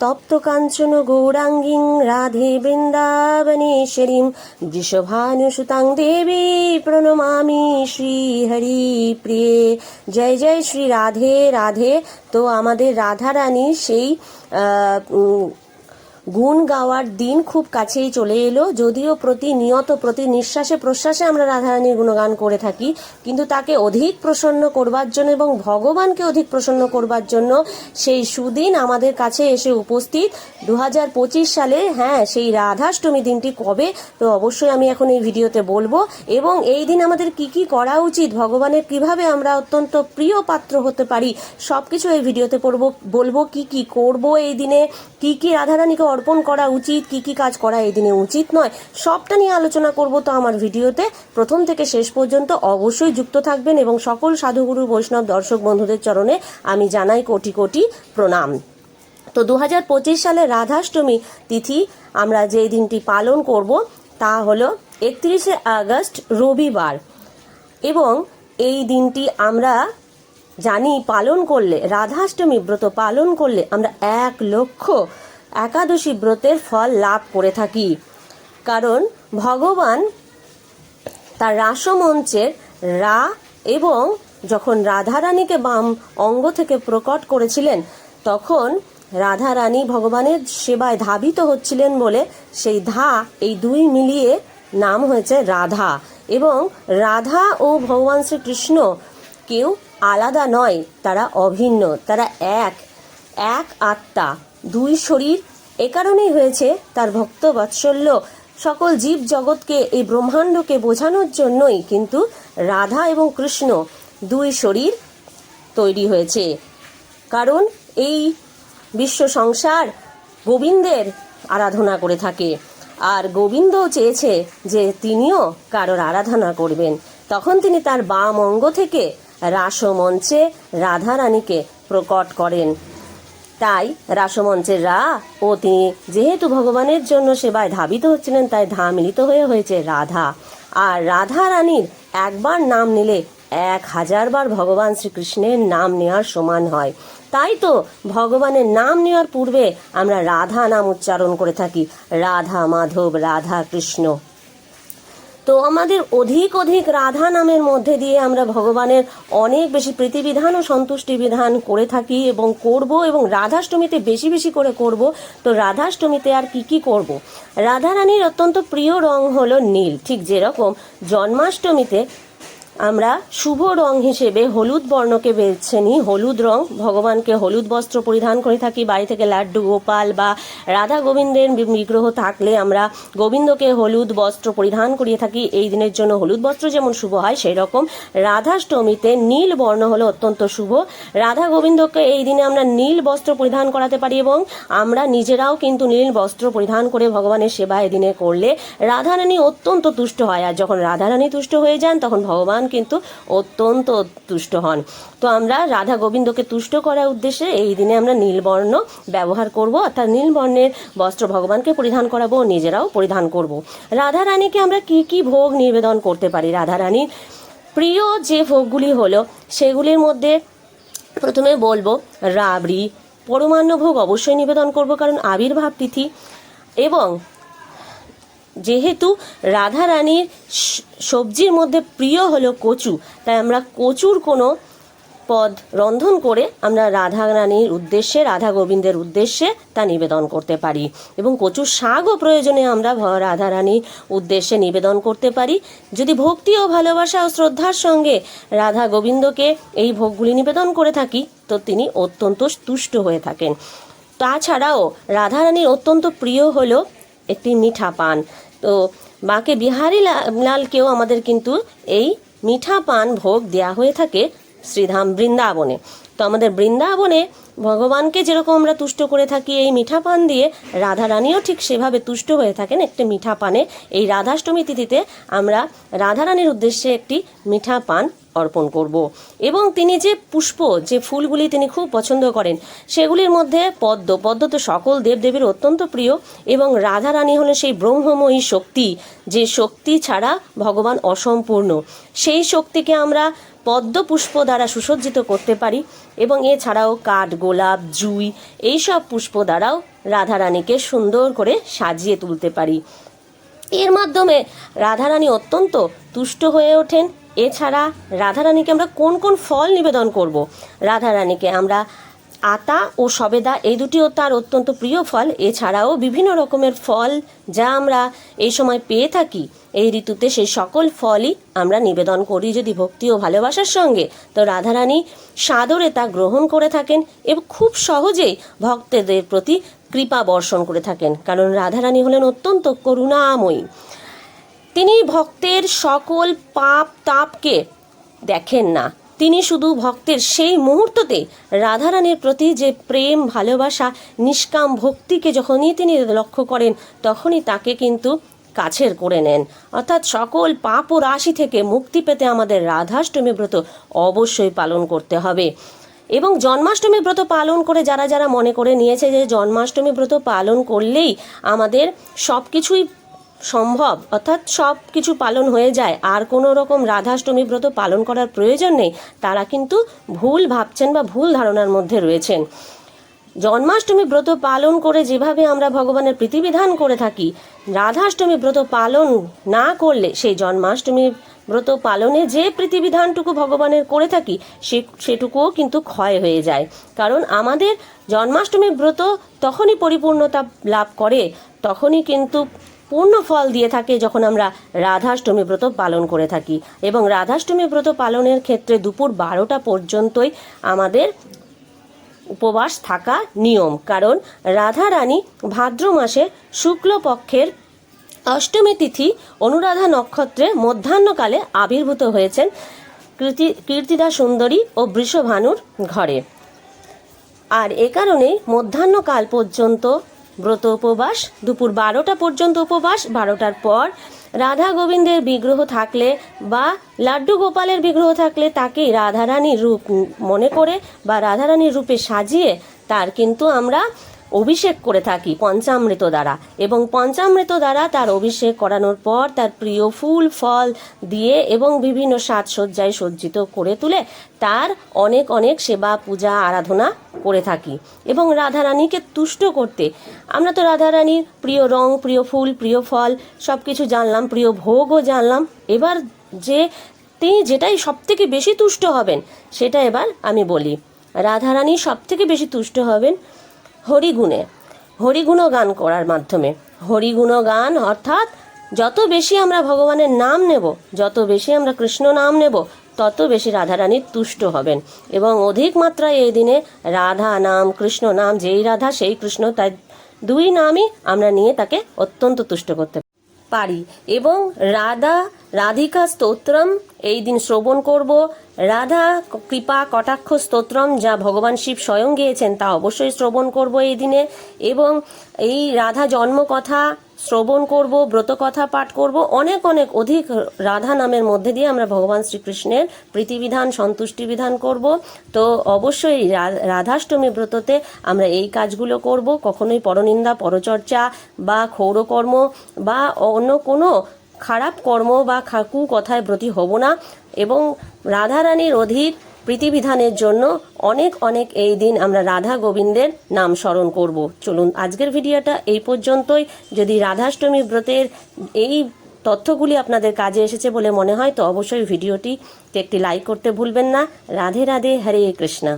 তপ্ত কাঞ্চন গৌরাঙ্গীং রাধে বৃন্দাবনেশ্বরীম বৃষভানুসুতাং দেবী প্রণমামি শ্রীহরি প্রিয়ে জয় জয়, শ্রী রাধে রাধে। তো আমাদের রাধারানী সেই গুণ গাওয়ার দিন খুব কাছেই চলে এলো, যদিও প্রতিনিয়ত, প্রতি নিঃশ্বাসে, প্রশ্বাসে আমরা রাধারানীর গুণগান করে থাকি। কিন্তু তাকে অধিক প্রসন্ন করবার জন্য এবং ভগবানকে অধিক প্রসন্ন করবার জন্য সেই সুদিন আমাদের কাছে এসে উপস্থিত। দু হাজার পঁচিশ সালে হ্যাঁ সেই রাধাষ্টমী দিনটি কবে? তো অবশ্যই আমি এখন এই ভিডিওতে বলব। এবং এই দিন আমাদের কি কি করা উচিত? ভগবানের কীভাবে আমরা অত্যন্ত প্রিয় পাত্র হতে পারি? সব কিছু এই ভিডিওতে পড়ব, বলব কি কি করব এই দিনে? কি কি রাধারানীকে অর্পণ করা উচিত, কি কি কাজ করা এই দিনে উচিত নয়, সবটা নিয়ে আলোচনা করব তো আমার ভিডিওতে। প্রথম থেকে শেষ পর্যন্ত অবশ্যই যুক্ত থাকবেন এবং সকল সাধুগুরু, বৈষ্ণব দর্শক বন্ধুদের চরণে আমি জানাই কোটি কোটি প্রণাম। তো দু হাজার পঁচিশ সালে রাধাষ্টমী তিথি আমরা যে দিনটি পালন করব তা হলো একত্রিশে আগস্ট, রবিবার। এবং এই দিনটি আমরা জানি পালন করলে, রাধাষ্টমী ব্রত পালন করলে আমরা এক লক্ষ একাদশী ব্রতের ফল লাভ করে থাকি। কারণ ভগবান তার রাসমঞ্চের রা এবং যখন রাধারানীকে বাম অঙ্গ থেকে প্রকট করেছিলেন, তখন রাধারানী ভগবানের সেবায় ধাবিত হচ্ছিলেন বলে সেই ধা এই দুই মিলিয়ে নাম হয়েছে রাধা এবং রাধা ও ভগবান শ্রীকৃষ্ণ কেউ আলাদা নয়, তারা অভিন্ন, তারা এক এক আত্মা। দুই শরীর এ কারণেই হয়েছে তার ভক্ত বাৎসল্য। সকল জীব জগৎকে এই ব্রহ্মাণ্ডকে বোঝানোর জন্যই কিন্তু রাধা এবং কৃষ্ণ দুই শরীর তৈরি হয়েছে। কারণ এই বিশ্ব সংসার গোবিন্দের আরাধনা করে থাকে। আর গোবিন্দও চেয়েছে যে তিনিও কারোর আরাধনা করবেন। তখন তিনি তার বাম অঙ্গ থেকে রাসমঞ্চে রাধারানীকে প্রকট করেন। তাই রাসমঞ্চের রা ও তিনি যেহেতু ভগবানের জন্য সেবায় ধাবিত হচ্ছিলেন, তাই ধা মিলিত হয়ে হয়েছে রাধা। আর রাধা রানীর একবার নাম নিলে এক হাজার বার ভগবান শ্রীকৃষ্ণের নাম নেওয়ার সমান হয়। তাই তো ভগবানের নাম নেওয়ার পূর্বে আমরা রাধা নাম উচ্চারণ করে থাকি, রাধা মাধব, রাধা কৃষ্ণ। তো আমাদের অধিক অধিক রাধা নামের মধ্যে দিয়ে আমরা ভগবানের অনেক বেশি প্রীতিবিধান ও সন্তুষ্টি বিধান করে থাকি এবং করব এবং রাধাষ্টমীতে বেশি বেশি করে করব। তো রাধাষ্টমীতে আর কি কি করব? রাধারানীর অত্যন্ত প্রিয় রং হলো নীল। ঠিক যেরকম জন্মাষ্টমীতে আমরা শুভ রং হিসেবে হলুদ বর্ণকে বেছে নিই। হলুদ রং ভগবানকে হলুদ বস্ত্র পরিধান করে থাকি। বাড়ি থেকে লাড্ডু, গোপাল বা রাধা গোবিন্দের বিগ্রহ থাকলে আমরা গোবিন্দকে হলুদ বস্ত্র পরিধান করিয়ে থাকি। এই দিনের জন্য হলুদ বস্ত্র যেমন শুভ হয় সেই রকম রাধাষ্টমীতে নীল বর্ণ হলো অত্যন্ত শুভ। রাধা গোবিন্দকে এই দিনে আমরা নীল বস্ত্র পরিধান করাতে পারি এবং আমরা নিজেরাও কিন্তু নীল বস্ত্র পরিধান করে ভগবানের সেবা এদিনে করলে রাধারানী অত্যন্ত তুষ্ট হয়। আর যখন রাধারানী তুষ্ট হয়ে যান, তখন ভগবান কিন্তু অত্যন্ত তুষ্ট হন। তো আমরা রাধা গোবিন্দকে তুষ্ট করার উদ্দেশ্যে এই দিনে আমরা নীলবর্ণ ব্যবহার করব, অর্থাৎ নীলবর্ণের বস্ত্র ভগবানকে পরিধান করাবো নিজেরাও পরিধান করব। রাধা রানীকে আমরা কি কি ভোগ নিবেদন করতে পারি? রাধারানীর প্রিয় যে ভোগগুলি হলো, সেগুলির মধ্যে প্রথমে বলব, রাবড়ি। পরমান্ন ভোগ অবশ্যই নিবেদন করব, কারণ আবির্ভাব তিথি। এবং যেহেতু রাধা রানীর সবজির মধ্যে প্রিয় হলো কচু, তাই আমরা কচুর কোনো পদ রন্ধন করে আমরা রাধা রানীর উদ্দেশ্যে, রাধা গোবিন্দের উদ্দেশ্যে তা নিবেদন করতে পারি। এবং কচুর শাকও প্রয়োজনে আমরা রাধা রানীর উদ্দেশ্যে নিবেদন করতে পারি। যদি ভক্তি ও ভালোবাসা ও শ্রদ্ধার সঙ্গে রাধা গোবিন্দকে এই ভোগগুলি নিবেদন করে থাকি, তো তিনি অত্যন্ত তুষ্ট হয়ে থাকেন। তাছাড়াও রাধারানীর অত্যন্ত প্রিয় হলো একটি মিঠা পান। তো মাকে বিহারী লালকেও আমাদের কিন্তু এই মিঠা পান ভোগ দেয়া হয়ে থাকে শ্রীধাম বৃন্দাবনে। তো আমাদের বৃন্দাবনে ভগবানকে যেরকম আমরা তুষ্ট করে থাকি এই মিঠা পান দিয়ে রাধা রানীও ঠিক সেভাবে তুষ্ট হয়ে থাকেন একটি মিঠা পানে। এই রাধাষ্টমী তিথিতে আমরা রাধা রানীর উদ্দেশ্যে একটি মিঠা পান অর্পণ করব। এবং তিনি যে পুষ্প, যে ফুলগুলি তিনি খুব পছন্দ করেন, সেগুলির মধ্যে পদ্ম পদ্ম তো সকল দেবদেবীর অত্যন্ত প্রিয়, এবং রাধা রানী হলেন সেই ব্রহ্মময়ী শক্তি, যে শক্তি ছাড়া ভগবান অসম্পূর্ণ। সেই শক্তিকে আমরা পদ্ম পুষ্প দ্বারা সুসজ্জিত করতে পারি, এবং এছাড়াও কাঠ, গোলাপ, জুই, এইসব পুষ্প দ্বারাও রাধারানীকে সুন্দর করে সাজিয়ে তুলতে পারি। এর মাধ্যমে রাধারানী অত্যন্ত তুষ্ট হয়ে ওঠেন এছাড়া রাধারানীকে আমরা কোন কোন ফল নিবেদন করব? রাধারানীকে আমরা আতা ও সবেদা, এই দুটিও তার অত্যন্ত প্রিয় ফল। এছাড়াও বিভিন্ন রকমের ফল যা আমরা এই সময় পেয়ে থাকি, এই ঋতুতে সেই সকল ফলই আমরা নিবেদন করি যদি ভক্তি ও ভালোবাসার সঙ্গে। তো রাধারানী সাদরে তা গ্রহণ করে থাকেন এবং খুব সহজেই ভক্তদের প্রতি কৃপা বর্ষণ করে থাকেন, কারণ রাধারানী হলেন অত্যন্ত করুণাময়ী। তিনি ভক্তের সকল পাপ তাপকে দেখেন না। তিনি শুধু ভক্তের সেই মুহূর্ততে রাধারানীর প্রতি যে প্রেম, ভালোবাসা, নিষ্কাম ভক্তিকে যখনই তিনি লক্ষ্য করেন, তখনই তাকে কিন্তু কাছের করে নেন। অর্থাৎ সকল পাপ ও রাশি থেকে মুক্তি পেতে আমাদের রাধাষ্টমী ব্রত অবশ্যই পালন করতে হবে। এবং জন্মাষ্টমী ব্রত পালন করে যারা যারা মনে করে নিয়েছে যে জন্মাষ্টমী ব্রত পালন করলেই আমাদের সব কিছুই সম্ভব? অর্থাৎ সব কিছু পালন হয়ে যায়। আর কোনো রকম রাধাষ্টমী ব্রত পালন করার প্রয়োজন নেই। তারা কিন্তু ভুল ভাবছেন বা ভুল ধারণার মধ্যে রয়েছেন। জন্মাষ্টমী ব্রত পালন করে যেভাবে আমরা ভগবানের প্রীতিবিধান করে থাকি, রাধাষ্টমী ব্রত পালন না করলে সেই জন্মাষ্টমী ব্রত পালনে যে প্রীতিবিধানটুকু ভগবানের করে থাকি, সে, সেটুকুও কিন্তু ক্ষয় হয়ে যায়। কারণ আমাদের জন্মাষ্টমী ব্রত তখনই পরিপূর্ণতা লাভ করে, তখনই কিন্তু পূর্ণ ফল দিয়ে থাকে যখন আমরা রাধাষ্টমী ব্রত পালন করে থাকি। এবং রাধাষ্টমী ব্রত পালনের ক্ষেত্রে দুপুর বারোটা পর্যন্তই আমাদের উপবাস থাকা নিয়ম। কারণ রাধা রানী ভাদ্র মাসে শুক্লপক্ষের অষ্টমী তিথি অনুরাধা নক্ষত্রে মধ্যাহ্নকালে আবির্ভূত হয়েছেন কীর্তি কীর্তিদা সুন্দরী ও বৃষভানুর ঘরে। আর এ কারণেই মধ্যাহ্নকাল পর্যন্ত ব্রত উপবাস, দুপুর বারোটা পর্যন্ত উপবাস, বারোটার পর রাধা গোবিন্দের বিগ্রহ থাকলে বা লাড্ডু গোপালের বিগ্রহ থাকলে তাকেই রাধারানীর রূপ মনে করে বা রাধারানীর রূপে সাজিয়ে তার কিন্তু আমরা অভিষেক করে থাকি পঞ্চামৃত দ্বারা। এবং পঞ্চামৃত দ্বারা তার অভিষেক করানোর পর তার প্রিয় ফুল, ফল দিয়ে এবং বিভিন্ন সাজসজ্জায় সজ্জিত করে তুলে তার অনেক অনেক সেবা, পূজা, আরাধনা করে থাকি। এবং রাধারানীকে তুষ্ট করতে, আমরা তো রাধারানীর প্রিয় রং, প্রিয় ফুল, প্রিয় ফল সব কিছু জানলাম, প্রিয় ভোগও জানলাম। এবার যে তিনি যেটাই সব থেকে বেশি তুষ্ট হবেন, সেটা এবার আমি বলি। রাধারানী সব থেকে বেশি তুষ্ট হবেন হরিগুণে। হরিগুণ গান করার মাধ্যমে। হরিগুণ গান, অর্থাৎ যত বেশি আমরা ভগবানের নাম নেব, যত বেশি আমরা কৃষ্ণ নাম নেব, তত বেশি রাধারানী তুষ্ট হবেন। এবং অধিক মাত্রায় এই দিনে রাধা নাম, কৃষ্ণ নাম, যেই রাধা, সেই কৃষ্ণ, তাই দুই নামই আমরা নিয়ে তাকে অত্যন্ত তুষ্ট করতে পারি। এবং রাধা রাধিকা স্তোত্রম, এই দিন শ্রবণ করব। রাধা কৃপা কটাক্ষ স্তোত্রম, যা ভগবান শিব স্বয়ং গিয়েছেন তা অবশ্যই শ্রবণ করব এই দিনে। এবং এই রাধা জন্ম কথা শ্রবণ করব ব্রত কথা পাঠ করব। অনেক অনেক অধিক রাধা নামের মধ্যে দিয়ে আমরা ভগবান শ্রীকৃষ্ণের প্রীতিবিধান, সন্তুষ্টি বিধান করব। তো অবশ্যই রাধাষ্টমী ব্রততে আমরা এই কাজগুলো করব। কখনোই পরনিন্দা, পরচর্চা বা ক্ষৌরকর্ম বা অন্য কোনো খারাপ কর্ম বা খাকু কথায় ব্রতী হব না এবং রাধারানীর অধীর প্রীতিবিধানের জন্য অনেক অনেক এই দিন আমরা রাধা গোবিন্দের নাম স্মরণ করব। চলুন, আজকের ভিডিওটা এই পর্যন্তই। যদি রাধাষ্টমী ব্রতের এই তথ্যগুলি আপনাদের কাজে এসেছে বলে মনে হয়, তো অবশ্যই ভিডিওটি একটি লাইক করতে ভুলবেন না। রাধে রাধে, হরে কৃষ্ণা।